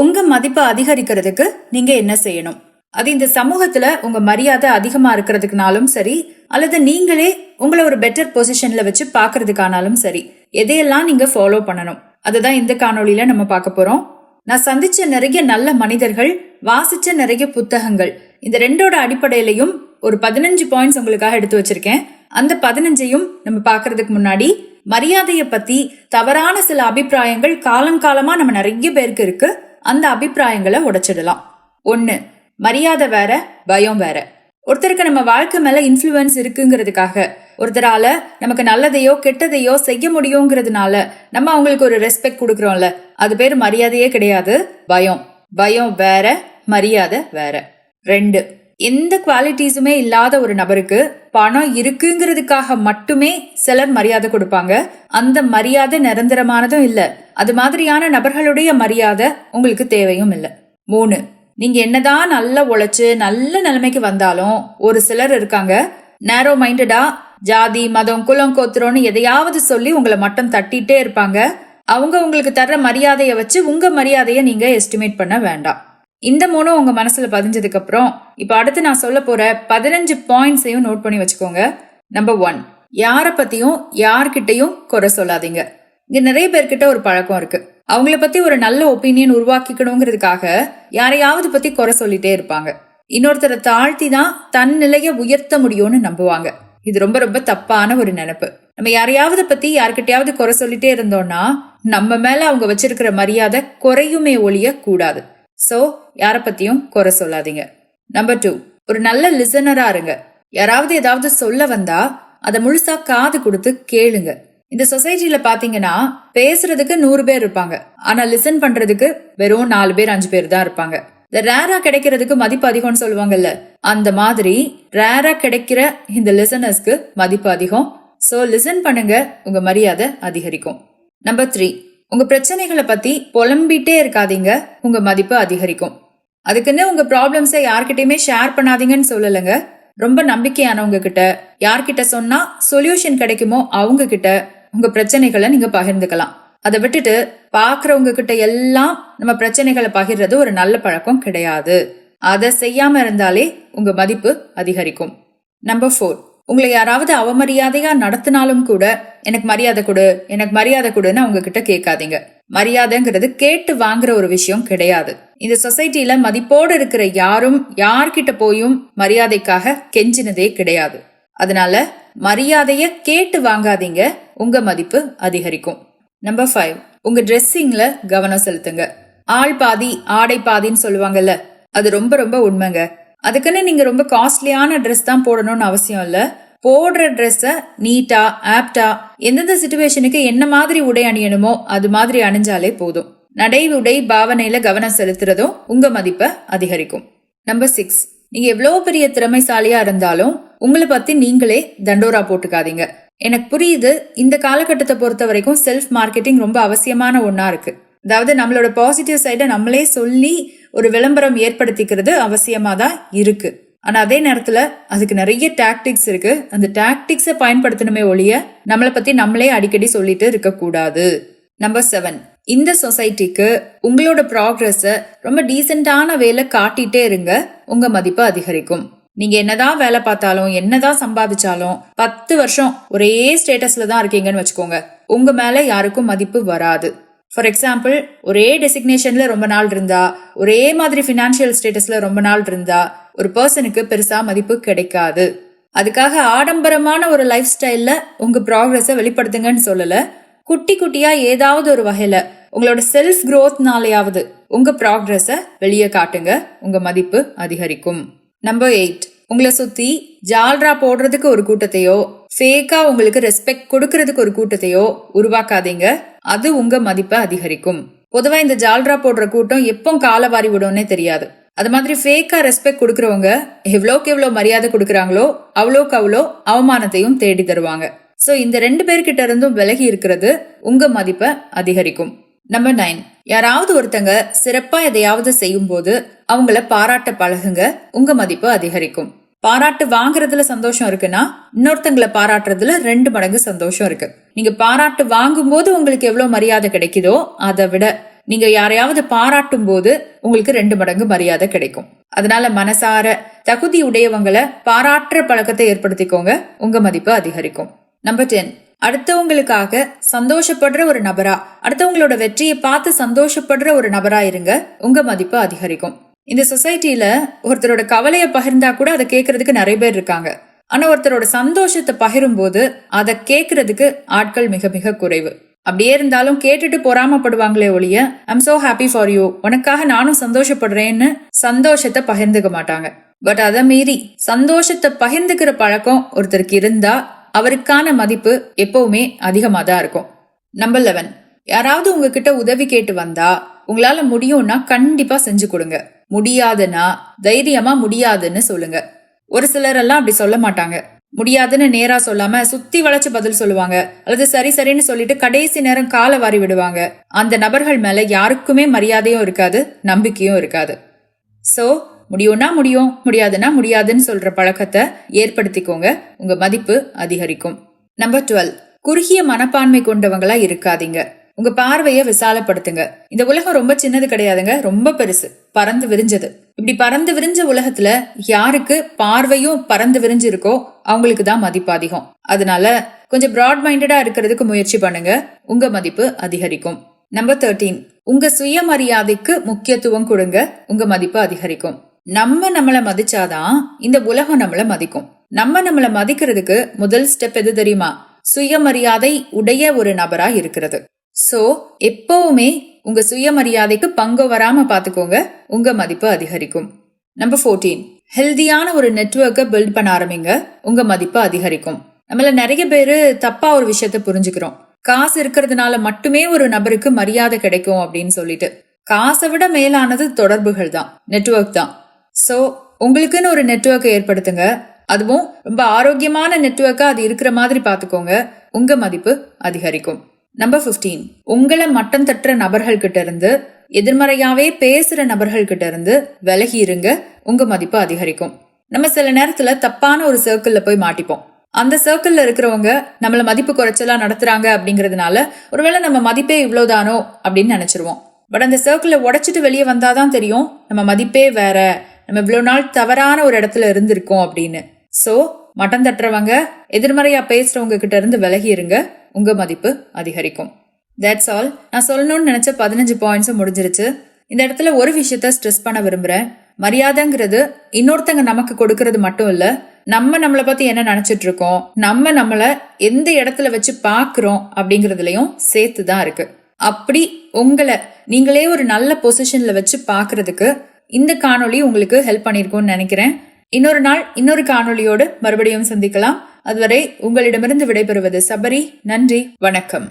உங்க மதிப்பை அதிகரிக்கிறதுக்கு நீங்க என்ன செய்யணும்? அது இந்த சமூகத்துல உங்க மரியாதை அதிகமா இருக்கிறதுக்குனாலும் சரி அல்லது நீங்களே உங்களை ஒரு பெட்டர் பொசிஷன்ல வச்சு பாக்குறதுக்கானாலும் சரி எதையெல்லாம் நீங்க ஃபாலோ பண்ணணும்? அதுதான் இந்த காணொலியில நம்ம பார்க்க போறோம். நான் சந்திச்ச நிறைய நல்ல மனிதர்கள் வாசிச்ச நிறைய புத்தகங்கள் இந்த ரெண்டோட அடிப்படையிலையும் ஒரு பதினஞ்சு பாயிண்ட்ஸ் உங்களுக்காக எடுத்து வச்சிருக்கேன். அந்த பதினஞ்சையும் நம்ம பார்க்கறதுக்கு முன்னாடி மரியாதையை பத்தி தவறான சில அபிப்பிராயங்கள் காலம் காலமா நம்ம நிறைய பேருக்கு இருக்கு. அந்த அபிப்பிராயங்களை உடைச்சிடலாம். ஒன்று மரியாதை வேற பயம் வேற. ஒருத்தருக்கு நம்ம வாழ்க்கை மேல இன்ஃப்ளூயன்ஸ் இருக்குங்கிறதுக்காக ஒருத்தரால நமக்கு நல்லதையோ கெட்டதையோ செய்ய முடியுங்கிறதுனால நம்ம அவங்களுக்கு ஒரு ரெஸ்பெக்ட் கொடுக்குறோம்ல அது பேர் மரியாதையே கிடையாது பயம். பயம் வேற மரியாதை வேற. ரெண்டு எந்த குவாலிட்டிஸுமே இல்லாத ஒரு நபருக்கு பணம் இருக்குங்கிறதுக்காக மட்டுமே சிலர் மரியாதை கொடுப்பாங்க. அந்த மரியாதை நிரந்தரமானதும் இல்ல. அது மாதிரியான நபர்களுடைய மரியாதை உங்களுக்கு தேவையும் இல்லை. மூணு நீங்க என்னதான் நல்லா உழைச்சு நல்ல நிலைமைக்கு வந்தாலும் ஒரு சிலர் இருக்காங்க. நேரோ மைண்டடா ஜாதி மதம் குலம் கோத்திரம்னு எதையாவது சொல்லி உங்களை மட்டம் தட்டிட்டே இருப்பாங்க. அவங்க உங்களுக்கு தர்ற மரியாதையை வச்சு உங்க மரியாதையை நீங்க எஸ்டிமேட் பண்ண வேண்டாம். இந்த மூணும் உங்க மனசுல பதிஞ்சதுக்கு அப்புறம் இப்ப அடுத்து நான் சொல்ல போற பதினஞ்சு பாயிண்ட்ஸையும் நோட் பண்ணி வச்சுக்கோங்க. நம்பர் ஒன் யாரை பத்தியும் யார்கிட்டையும் குறை சொல்லாதீங்க. இங்க நிறைய பேர்கிட்ட ஒரு பழக்கம் இருக்கு. அவங்கள பத்தி ஒரு நல்ல ஒப்பீனியன் உருவாக்கிக்கணுங்கிறதுக்காக யாரையாவது பத்தி குறை சொல்லிட்டே இருப்பாங்க. இன்னொருத்தரை தாழ்த்தி தான் தன் நிலையை உயர்த்த முடியும்னு நம்புவாங்க. இது ரொம்ப ரொம்ப தப்பான ஒரு நினைப்பு. நம்ம யாரையாவது பத்தி யார்கிட்டயாவது குறை சொல்லிட்டே இருந்தோம்னா நம்ம மேல அவங்க வச்சிருக்கிற மரியாதை குறையுமே ஒழிய கூடாது. ஸோ யாரை பத்தியும் குறை சொல்லாதீங்க. நம்பர் டூ ஒரு நல்ல லிசனரா இருங்க. யாராவது ஏதாவது சொல்ல வந்தா அதை முழுசா காது கொடுத்து கேளுங்க. இந்த சொசைட்டில பாத்தீங்கன்னா பேசுறதுக்கு நூறு பேர் இருப்பாங்க. ஆனா லிசன் பண்றதுக்கு வெறும் நாலு பேர் அஞ்சு பேர் தான் இருப்பாங்க. இந்த ரேரா கிடைக்கிறதுக்கு மதிப்பு அதிகம்னு சொல்லுவாங்கல்ல அந்த மாதிரி ரேரா கிடைக்கிற இந்த லிசனர்ஸ்க்கு மதிப்பு அதிகம். ஸோ லிசன் பண்ணுங்க உங்க மரியாதை அதிகரிக்கும். நம்பர் த்ரீ உங்க பிரச்சனைகளை பத்தி புலம்பிட்டே இருக்காதீங்க. உங்க மதிப்பு அதிகரிக்கும். அதுக்குன்னு உங்க ப்ராப்ளம்ஸை யார்கிட்டயுமே ஷேர் பண்ணாதீங்கன்னு சொல்லலைங்க. ரொம்ப நம்பிக்கையானவங்க கிட்ட யார்கிட்ட சொன்னா சொல்யூஷன் கிடைக்குமோ அவங்க கிட்ட உங்க பிரச்சனைகளை நீங்க பகிர்ந்துக்கலாம். அதை விட்டுட்டு பாக்குறவங்க கிட்ட எல்லாம் நம்ம பிரச்சனைகளை பகிர்றது ஒரு நல்ல பழக்கம் கிடையாது. அதை செய்யாம இருந்தாலே உங்க மதிப்பு அதிகரிக்கும். நம்பர் ஃபோர் உங்களை யாராவது அவமரியாதையா நடத்தினாலும் கூட எனக்கு மரியாதை கொடு எனக்கு மரியாதை கொடுன்னு அவங்க கிட்ட கேட்காதீங்க. மரியாதைங்கிறது கேட்டு வாங்குற ஒரு விஷயம் கிடையாது. இந்த சொசைட்டில மதிப்போடு இருக்கிற யாரும் யார்கிட்ட போயும் மரியாதைக்காக கெஞ்சினதே கிடையாது. அதனால மரியாதைய கேட்டு வாங்காதீங்க. உங்க மதிப்பு அதிகரிக்கும். நம்பர் ஃபைவ் உங்க ட்ரெஸ்ஸிங்ல கவனம் செலுத்துங்க. ஆள் பாதி ஆடை பாதின்னு சொல்லுவாங்கல்ல அது ரொம்ப ரொம்ப உண்மைங்க. அதுக்குன்னு நீங்கள் ரொம்ப காஸ்ட்லியான ட்ரெஸ் தான் போடணும்னு அவசியம் இல்லை. போடுற ட்ரெஸ்ஸை நீட்டா ஆப்டா எந்தெந்த சுச்சுவேஷனுக்கு என்ன மாதிரி உடை அணியணுமோ அது மாதிரி அணிஞ்சாலே போதும். நடை உடை பாவனையில கவனம் செலுத்துறதும் உங்க மதிப்பை அதிகரிக்கும். நம்பர் சிக்ஸ் நீங்க எவ்வளோ பெரிய திறமைசாலியா இருந்தாலும் உங்களை பத்தி நீங்களே தண்டோரா போட்டுக்காதீங்க. எனக்கு புரியுது இந்த காலகட்டத்தை பொறுத்த வரைக்கும் செல்ஃப் மார்க்கெட்டிங் ரொம்ப அவசியமான ஒன்றா இருக்கு. அதாவது நம்மளோட பாசிட்டிவ் சைடை நம்மளே சொல்லி ஒரு விளம்பரம் ஏற்படுத்திக்கிறது அவசியமாக தான் இருக்கு. ஆனால் அதே நேரத்தில் அதுக்கு நிறைய டாக்டிக்ஸ் இருக்கு. அந்த டாக்டிக்ஸை பயன்படுத்தணுமே ஒழிய நம்மளை பத்தி நம்மளே அடிக்கடி சொல்லிட்டு இருக்கக்கூடாது நம்பர் செவன் இந்த சொசைட்டிக்கு உங்களோட ப்ராக்ரஸ ரொம்ப டீசெண்டான வேலை காட்டிட்டே இருங்க. உங்க மதிப்பு அதிகரிக்கும். நீங்க என்னதான் வேலை பார்த்தாலும் என்னதான் சம்பாதிச்சாலும் பத்து வருஷம் ஒரே ஸ்டேட்டஸ்ல தான் இருக்கீங்கன்னு வச்சுக்கோங்க. உங்க மேல யாருக்கும் மதிப்பு வராது. ஃபார் எக்ஸாம்பிள் ஒரே டெசிக்னேஷன்ல ரொம்ப நாள் இருந்தா ஒரே மாதிரி ஃபினான்ஷியல் ஸ்டேட்டஸ்ல ரொம்ப நாள் இருந்தா ஒரு பர்சனுக்கு பெருசா மதிப்பு கிடைக்காது. அதுக்காக ஆடம்பரமான ஒரு லைஃப் ஸ்டைல்ல உங்க ப்ராக்ரஸை வெளிப்படுத்துங்கன்னு சொல்லல. குட்டி குட்டியா ஏதாவது ஒரு வகையில உங்களோட செல்ஃப் க்ரோத்னாலேயாவது உங்க ப்ராக்ரஸ வெளியே காட்டுங்க. உங்க மதிப்பு அதிகரிக்கும். நம்பர் எயிட் உங்களை சுத்தி ஜால்ரா போடுறதுக்கு ஒரு கூட்டத்தையோ ஃபேக்கா உங்களுக்கு ரெஸ்பெக்ட் கொடுக்கறதுக்கு ஒரு கூட்டத்தையோ உருவாக்காதீங்க. அது உங்க மதிப்பை அதிகரிக்கும். பொதுவா இந்த ஜால்ரா போடுற கூட்டம் எப்போ கால வாரி விடும்னே தெரியாது. அது மாதிரி ஃபேக்கா ரெஸ்பெக்ட் கொடுக்கறவங்க எவ்வளோக்கு எவ்வளோ மரியாதை கொடுக்குறாங்களோ அவ்வளோக்கு அவ்வளோ அவமானத்தையும் தேடி தருவாங்க. ஸோ இந்த ரெண்டு பேர்கிட்ட இருந்தும் விலகி இருக்கிறது உங்க மதிப்பை அதிகரிக்கும். நம்பர் நைன் யாராவது ஒருத்தங்க சிறப்பா எதையாவது செய்யும் போது அவங்கள பாராட்ட பழகுங்க உங்க மதிப்பு அதிகரிக்கும். பாராட்டு வாங்குறதுல சந்தோஷம் இருக்குன்னா இன்னொருத்தங்களை பாராட்டுறதுல ரெண்டு மடங்கு சந்தோஷம் இருக்கு. நீங்க பாராட்டு வாங்கும்போது உங்களுக்கு எவ்வளவு மரியாதை கிடைக்குதோ அதை விட நீங்க யாரையாவது பாராட்டும் போது உங்களுக்கு ரெண்டு மடங்கு மரியாதை கிடைக்கும். அதனால மனசார தகுதி உடையவங்களை பாராட்டுற பழக்கத்தை ஏற்படுத்திக்கோங்க. உங்க மதிப்பு அதிகரிக்கும். நம்பர் டென் அடுத்தவங்களுக்காக சந்தோஷப்படுற ஒரு நபரா அடுத்தவங்களோட வெற்றியை பார்த்து சந்தோஷப்படுற ஒரு நபரா இருங்க. உங்க மதிப்பு அதிகரிக்கும். இந்த சொசைட்டியில ஒருத்தரோட கவலையை பகிர்ந்தா கூட அதை கேட்கறதுக்கு நிறைய பேர் இருக்காங்க. ஆனா ஒருத்தரோட சந்தோஷத்தை பகிரும் போது அதை கேட்கறதுக்கு ஆட்கள் மிக மிக குறைவு. அப்படியே இருந்தாலும் கேட்டுட்டு பொறாமப்படுவாங்களே ஒழிய I'm so happy for you உனக்காக நானும் சந்தோஷப்படுறேன்னு சந்தோஷத்தை பகிர்ந்துக்க மாட்டாங்க. பட் அதை மீறி சந்தோஷத்தை பகிர்ந்துக்கிற பழக்கம் ஒருத்தருக்கு இருந்தா அவருக்கான மதிப்பு எப்பவுமே அதிகமாக தான் இருக்கும். நம்பர் லெவன் யாராவது உங்ககிட்ட உதவி கேட்டு வந்தா உங்களால முடியும்னா கண்டிப்பா செஞ்சு கொடுங்க. முடியாதுன்னா தைரியமா முடியாதுன்னு சொல்லுங்க. ஒரு சிலரெல்லாம் அப்படி சொல்ல மாட்டாங்க. முடியாதுன்னு நேரா சொல்லாம சுத்தி வளைச்சு பதில் சொல்லுவாங்க. அல்லது சரி சரின்னு சொல்லிட்டு கடைசி நேரம் காலை வாரி விடுவாங்க. அந்த நபர்கள் மேல யாருக்குமே மரியாதையும் இருக்காது நம்பிக்கையும் இருக்காது. சோ முடியும்னா முடியும் முடியாதுன்னா முடியாதுன்னு சொல்ற பழக்கத்தை ஏற்படுத்திக்கோங்க. உங்க மதிப்பு அதிகரிக்கும். நம்பர் டுவெல் குறுகிய மனப்பான்மை கொண்டவங்களா இருக்காதீங்க. உங்க பார்வையை விசாலப்படுத்துங்க. இந்த உலகம் ரொம்ப சின்னது கிடையாதுங்க ரொம்ப பெருசு. பறந்து விரிஞ்சது. இப்படி பறந்து விரிஞ்ச உலகத்துல யாருக்கு பார்வையும் பறந்து விரிஞ்சு இருக்கோ அவங்களுக்கு தான் மதிப்பு அதிகம். அதனால கொஞ்சம் பிராட் மைண்டடா இருக்கிறதுக்கு முயற்சி பண்ணுங்க. உங்க மதிப்பு அதிகரிக்கும். நம்பர் தேர்ட்டீன் உங்க சுயமரியாதைக்கு முக்கியத்துவம் கொடுங்க. உங்க மதிப்பு அதிகரிக்கும். நம்ம நம்மளை மதிச்சாதான் இந்த உலகம் நம்மளை மதிக்கும். நம்ம நம்மளை மதிக்கிறதுக்கு முதல் ஸ்டெப் எது தெரியுமா? சுயமரியாதை உடைய ஒரு நபரா இருக்கிறது. சோ எப்பவுமே உங்க சுயமரியாதைக்கு பங்கு வராம பாத்துக்கோங்க. உங்க மதிப்பு அதிகரிக்கும். நம்பர் ஃபோர்டீன் ஹெல்தியான ஒரு நெட்ஒர்க்கை பில்ட் பண்ண ஆரம்பிங்க. உங்க மதிப்பு அதிகரிக்கும். நம்மள நிறைய பேரு தப்பா ஒரு விஷயத்த புரிஞ்சுக்கிறோம். காசு இருக்கிறதுனால மட்டுமே ஒரு நபருக்கு மரியாதை கிடைக்கும் அப்படின்னு சொல்லிட்டு. காசை விட மேலானது தொடர்புகள் தான். நெட்ஒர்க் தான். சோ உங்களுக்குன்னு ஒரு நெட்ஒர்க்கை ஏற்படுத்துங்க. அதுவும் ரொம்ப ஆரோக்கியமான நெட்ஒர்க்கா அது இருக்கிற மாதிரி பாத்துக்கோங்க. உங்க மதிப்பு அதிகரிக்கும். நம்பர் பிப்டீன் உங்களை மட்டம் தட்டுற நபர்கள் கிட்ட இருந்து எதிர்மறையாவே பேசுற நபர்கள் கிட்ட இருந்து விலகி இருங்க உங்க மதிப்பு அதிகரிக்கும். நம்ம சில நேரத்துல தப்பான ஒரு சர்க்கிள்ல போய் மாட்டிப்போம். அந்த சர்க்கிள்ல இருக்கிறவங்க நம்மள மதிப்பு குறைச்சலா நடத்துறாங்க அப்படிங்கறதுனால ஒருவேளை நம்ம மதிப்பே இவ்வளவுதானோ அப்படின்னு நினைச்சிருவோம். பட் அந்த சர்க்கிளை உடைச்சிட்டு வெளியே வந்தாதான் தெரியும் நம்ம மதிப்பே வேற நம்ம இவ்வளவு நாள் தவறான ஒரு இடத்துல இருந்திருக்கோம் அப்படின்னு. சோ மட்டம் தட்டுறவங்க எதிர்மறையா பேசுறவங்க கிட்ட இருந்து விலகி இருங்க. உங்க மதிப்பு அதிகரிக்கும். தட்ஸ் ஆல் நான் சொல்லணும்னு நினைச்ச பதினஞ்சு பாயிண்ட்ஸும் முடிஞ்சிருச்சு. இந்த இடத்துல ஒரு விஷயத்த ஸ்ட்ரெஸ் பண்ண விரும்புறேன். மரியாதைங்கிறது இன்னொருத்தங்க நமக்கு கொடுக்கறது மட்டும் இல்ல நம்ம நம்மளை பத்தி என்ன நினைச்சிட்டு இருக்கோம் நம்ம நம்மள எந்த இடத்துல வச்சு பாக்குறோம் அப்படிங்கறதுலயும் சேர்த்து தான் இருக்கு. அப்படி உங்களை நீங்களே ஒரு நல்ல பொசிஷன்ல வச்சு பாக்குறதுக்கு இந்த காணொளி உங்களுக்கு ஹெல்ப் பண்ணிருக்கும்னு நினைக்கிறேன். இன்னொரு நாள் இன்னொரு காணொளியோடு மறுபடியும் சந்திக்கலாம். அதுவரை உங்களிடமிருந்து விடைபெறுவது சபரி. நன்றி. வணக்கம்.